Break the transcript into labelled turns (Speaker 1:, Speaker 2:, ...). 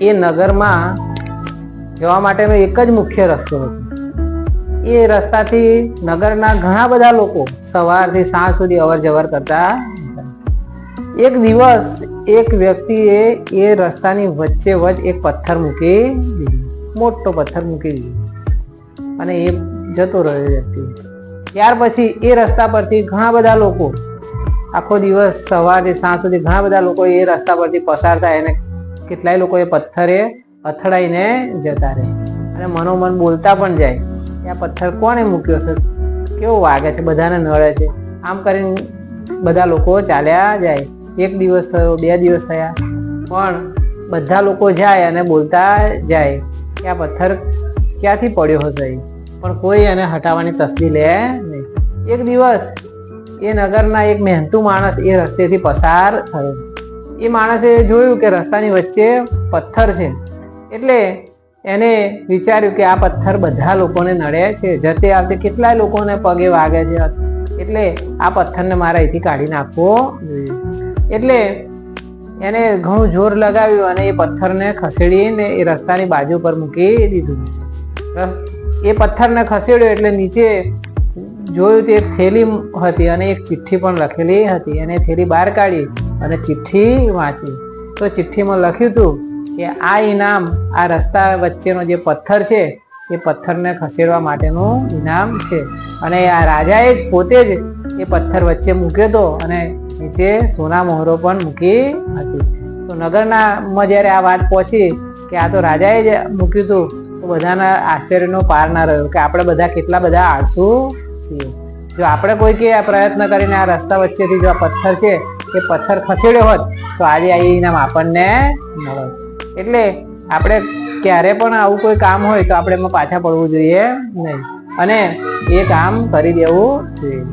Speaker 1: એ નગરમાં જવા માટેનો એક જ મુખ્ય રસ્તો હતો. એ રસ્તાથી નગરના ઘણા બધા લોકો સવારથી સાંજ સુધી અવર જવર કરતા એક દિવસ એક વ્યક્તિએ એ રસ્તાની વચ્ચે વચ્ચે એક પથ્થર મૂકી દીધો. મોટો પથ્થર મૂકી દીધો. અને એ જતો રહ્યો વ્યક્તિ. ત્યાર પછી એ રસ્તા પરથી ઘણા બધા લોકો આખો દિવસ સવારથી સાંજ સુધી ઘણા બધા લોકો એ રસ્તા પરથી પસાર થાય અને કેટલાય લોકો એ પથ્થરે અથડાઈને જતા રહે. અને મનોમન બોલતા પણ જાય કે આ પથ્થર કોણે મૂક્યો છે? કેવો વાગે છે? બધાને નડે છે. આમ કરીને બધા લોકો ચાલ્યા જાય. એક દિવસ થયો, બે દિવસ થયા. પણ બધા લોકો જાય અને બોલતા જાય કે આ પથ્થર ક્યાંથી પડ્યો હશે પણ કોઈ એને હટાવવાની તસ્દી લે નહીં. એક દિવસ એ નગરના એક મહેનતુ માણસ એ રસ્તેથી પસાર થયો. એ માણસે જોયું કે રસ્તાની વચ્ચે પથ્થર છે. એટલે એને વિચાર્યું કે આ પથ્થર બધા લોકોને નડે છે. જતે આવતે કેટલાય લોકોને પગે વાગે છે. એટલે આ પથ્થરને મારે અહીંથી કાઢી નાખવો જોઈએ. એટલે એને ઘણું જોર લગાવ્યું અને એ પથ્થરને ખસેડીને એ રસ્તાની બાજુ પર મૂકી દીધું. એ પથ્થરને ખસેડ્યો એટલે નીચે જોયું તે થેલી હતી અને એક ચિઠ્ઠી પણ લખેલી હતી. અને થેલી બહાર કાઢી અને ચિઠ્ઠી વાંચી. તો ચિઠ્ઠીમાં લખ્યું હતું કે આ ઇનામ, આ રસ્તા વચ્ચેનો જે પથ્થર છે, એ પથ્થરને ખસેડવા માટેનું ઇનામ છે. અને આ રાજાએ જ પોતે જ એ પથ્થર વચ્ચે મૂક્યો હતો અને નીચે સોના મોહરો પણ મૂકી હતી. તો નગરનામાં જ્યારે આ વાત પહોંચી કે આ તો રાજાએ જ મૂક્યું હતું, તો બધાના આશ્ચર્યનો પાર ના રહ્યો કે આપણે બધા કેટલા બધા આળસુ છીએ. જો આપણે કોઈ કે આ પ્રયત્ન કરીને આ રસ્તા વચ્ચેથી જો આ પથ્થર છે એ પથ્થર ખસેડ્યો હોત, તો આજે આ ઇનામ આપણને મળત એટલે આપણે ક્યારે પણ આવું કોઈ કામ હોય તો આપણે એમાં પાછા પડવું જોઈએ નહીં. અને એ કામ કરી દેવું જોઈએ.